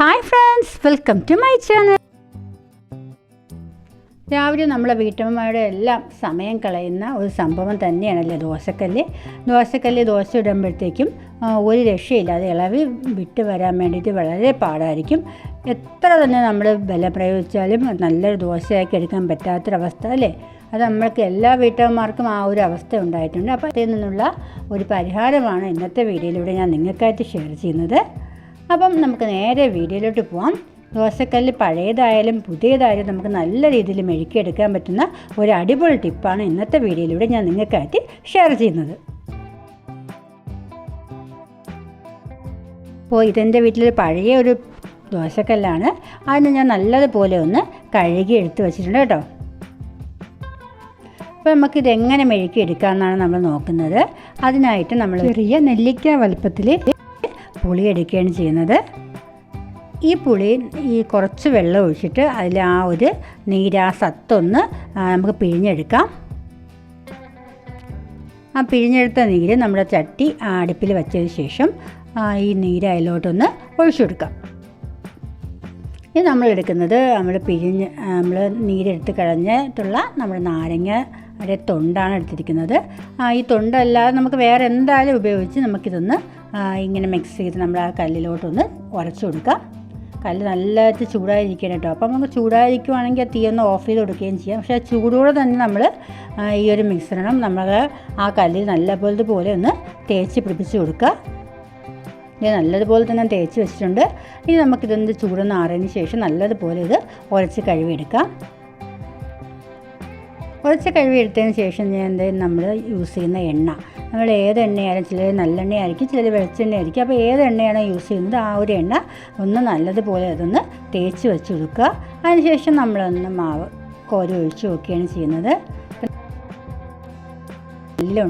Hi friends welcome to my channel രാവിലെ നമ്മളെ വീട്ടമ്മമാരുടെ എല്ലാം സമയം കളയുന്ന ഒരു സംഭവം തന്നെയാണല്ലേ ദോശക്കല്ല്? ദോശക്കല്ല് ദോശ ഇടുമ്പോഴത്തേക്കും ഒരു രക്ഷയില്ലാതെ ഇളവി വിട്ട് വരാൻ വേണ്ടിയിട്ട് വളരെ പാടായിരിക്കും. എത്ര തന്നെ നമ്മൾ ബലം പ്രയോഗിച്ചാലും നല്ലൊരു ദോശയാക്കി എടുക്കാൻ പറ്റാത്തൊരവസ്ഥ അല്ലേ? അത് നമ്മൾക്ക് എല്ലാ വീട്ടമ്മമാർക്കും ആ ഒരു അവസ്ഥ ഉണ്ടായിട്ടുണ്ട്. അപ്പോൾ അതിൽ നിന്നുള്ള ഒരു പരിഹാരമാണ് ഇന്നത്തെ വീഡിയോയിലൂടെ ഞാൻ നിങ്ങൾക്കായിട്ട് ഷെയർ ചെയ്യുന്നത്. അപ്പം നമുക്ക് നേരെ വീഡിയോയിലോട്ട് പോവാം. ദോശക്കല്ല് പഴയതായാലും പുതിയതായാലും നമുക്ക് നല്ല രീതിയിൽ മെഴുക്കിയെടുക്കാൻ പറ്റുന്ന ഒരു അടിപൊളി ടിപ്പാണ് ഇന്നത്തെ വീഡിയോയിലൂടെ ഞാൻ നിങ്ങൾക്കായിട്ട് ഷെയർ ചെയ്യുന്നത്. അപ്പോൾ ഇതെന്റെ വീട്ടിൽ പഴയ ഒരു ദോശക്കല്ലാണ്. അതിന് ഞാൻ നല്ലതുപോലെ ഒന്ന് കഴുകി എടുത്ത് വെച്ചിട്ടുണ്ട് കേട്ടോ. അപ്പോൾ നമുക്കിത് എങ്ങനെ മെഴുക്കി എടുക്കാമെന്നാണ് നമ്മൾ നോക്കുന്നത്. അതിനായിട്ട് നമ്മൾ ചെറിയ നെല്ലിക്ക വലുപ്പത്തിൽ പുളി എടുക്കുകയാണ് ചെയ്യുന്നത്. ഈ പുളി ഈ കുറച്ച് വെള്ളം ഒഴിച്ചിട്ട് അതിൽ ആ ഒരു നീര് സത്തൊന്ന് നമുക്ക് പിഴിഞ്ഞെടുക്കാം. ആ പിഴിഞ്ഞെടുത്ത നീര് നമ്മുടെ ചട്ടി അടുപ്പിൽ വെച്ചതിന് ശേഷം ഈ നീര് അതിലോട്ടൊന്ന് ഒഴിച്ചു കൊടുക്കാം ഇത് നമ്മൾ എടുക്കുന്നത് നമ്മൾ പിഴിഞ്ഞ് നമ്മൾ നീരെടുത്ത് കളഞ്ഞിട്ടുള്ള നമ്മുടെ നാരങ്ങയുടെ തൊണ്ടാണ് എടുത്തിരിക്കുന്നത്. ഈ തൊണ്ടല്ലാതെ നമുക്ക് വേറെ എന്തായാലും ഉപയോഗിച്ച് നമുക്കിതൊന്ന് ഇങ്ങനെ മിക്സ് ചെയ്ത് നമ്മൾ ആ കല്ലിലോട്ടൊന്ന് ഉരച്ചു കൊടുക്കാം. കല്ല് നല്ലതായിട്ട് ചൂടായിരിക്കണം കേട്ടോ. അപ്പം നമുക്ക് ചൂടായിരിക്കുവാണെങ്കിൽ തീ ഒന്ന് ഓഫ് ചെയ്ത് കൊടുക്കുകയും ചെയ്യാം. പക്ഷേ ചൂടോടെ തന്നെ നമ്മൾ ഈ ഒരു മിശ്രണം നമ്മൾ ആ കല്ലിൽ നല്ലപോലെ പോലെ ഒന്ന് തേച്ച് പിടിപ്പിച്ച് കൊടുക്കുക ഇത് നല്ലതുപോലെ തന്നെ തേച്ച് വെച്ചിട്ടുണ്ട്. ഇനി നമുക്കിതൊന്ന് ചൂടൊന്ന് ആറിയതിന് ശേഷം നല്ലതുപോലെ ഇത് ഉരച്ച് കഴുകിയെടുക്കാം. ഉരച്ച് കഴുകിയെടുത്തതിന് ശേഷം ഞാൻ എന്തായാലും നമ്മൾ യൂസ് ചെയ്യുന്ന എണ്ണ. നമ്മൾ ഏത് എണ്ണയായാലും ചിലർ നല്ലെണ്ണയായിരിക്കും ചിലർ വെളിച്ചെണ്ണ ആയിരിക്കും അപ്പോൾ ഏത് എണ്ണയാണോ യൂസ് ചെയ്യുന്നത് ആ ഒരു എണ്ണ ഒന്ന് നല്ലതുപോലെ അതൊന്ന് തേച്ച് വെച്ച് കൊടുക്കുക. അതിനുശേഷം നമ്മളൊന്ന് മാവ് കോരി ഒഴിച്ച് നോക്കുകയാണ് ചെയ്യുന്നത്.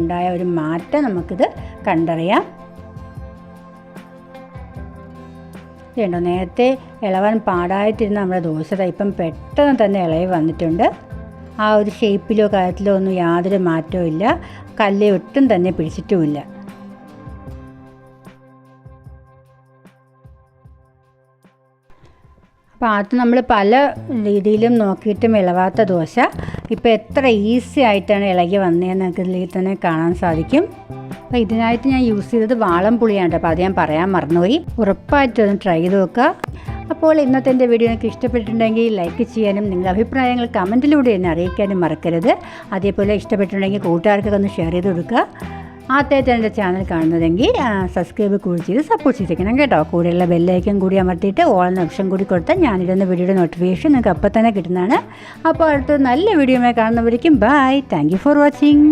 ഉണ്ടായ ഒരു മാറ്റം നമുക്കിത് കണ്ടറിയാം. ഇതുണ്ടോ? നേരത്തെ ഇളവാൻ പാടായിട്ടിരുന്ന നമ്മുടെ ദോശ ഇപ്പം പെട്ടെന്ന് തന്നെ ഇളകി വന്നിട്ടുണ്ട്. ആ ഒരു ഷേപ്പിലോ കാര്യത്തിലോ ഒന്നും യാതൊരു മാറ്റവും ഇല്ല. കല്ല് ഒട്ടും തന്നെ പിടിച്ചിട്ടുമില്ല. അപ്പോൾ ആദ്യം നമ്മൾ പല രീതിയിലും നോക്കിയിട്ടും ഇളവാത്ത ദോശ. ഇപ്പോൾ എത്ര ഈസി ആയിട്ടാണ് ഇളകി വന്നതെന്ന് നമുക്ക് ഇതിൽ തന്നെ കാണാൻ സാധിക്കും. അപ്പോൾ ഇതിനായിട്ട് ഞാൻ യൂസ് ചെയ്തത് വാളം പുളിയാണ് അപ്പോൾ അത് ഞാൻ പറയാൻ മറന്നുപോയി. ഉറപ്പായിട്ടും ഒന്ന് ട്രൈ ചെയ്ത് നോക്കുക. അപ്പോൾ ഇന്നത്തെ എന്റെ വീഡിയോ നിങ്ങൾക്ക് ഇഷ്ടപ്പെട്ടിട്ടുണ്ടെങ്കിൽ ലൈക്ക് ചെയ്യാനും നിങ്ങളുടെ അഭിപ്രായങ്ങൾ കമന്റിലൂടെ എന്നെ അറിയിക്കാനും മറക്കരുത്. അതേപോലെ ഇഷ്ടപ്പെട്ടിട്ടുണ്ടെങ്കിൽ കൂട്ടുകാർക്കൊക്കെ ഒന്ന് ഷെയർ ചെയ്ത് കൊടുക്കുക. ആദ്യത്തെ എന്റെ ചാനൽ കാണുന്നതെങ്കിൽ സബ്സ്ക്രൈബ് കൂടി ചെയ്ത് സപ്പോർട്ട് ചെയ്തിരിക്കണം കേട്ടോ. കൂടെയുള്ള ബെല്ലൈക്കൻ കൂടി അമർത്തിയിട്ട് ഓൾ എന്ന ഓപ്ഷൻ കൂടി കൊടുത്താൽ ഞാനിടുന്ന വീഡിയോയുടെ നോട്ടിഫിക്കേഷൻ നിങ്ങൾക്ക് അപ്പം തന്നെ കിട്ടുന്നതാണ്. അപ്പോൾ അടുത്ത നല്ല വീഡിയോ കാണുന്നവരിക്കും ബൈ താങ്ക് ഫോർ വാച്ചിങ്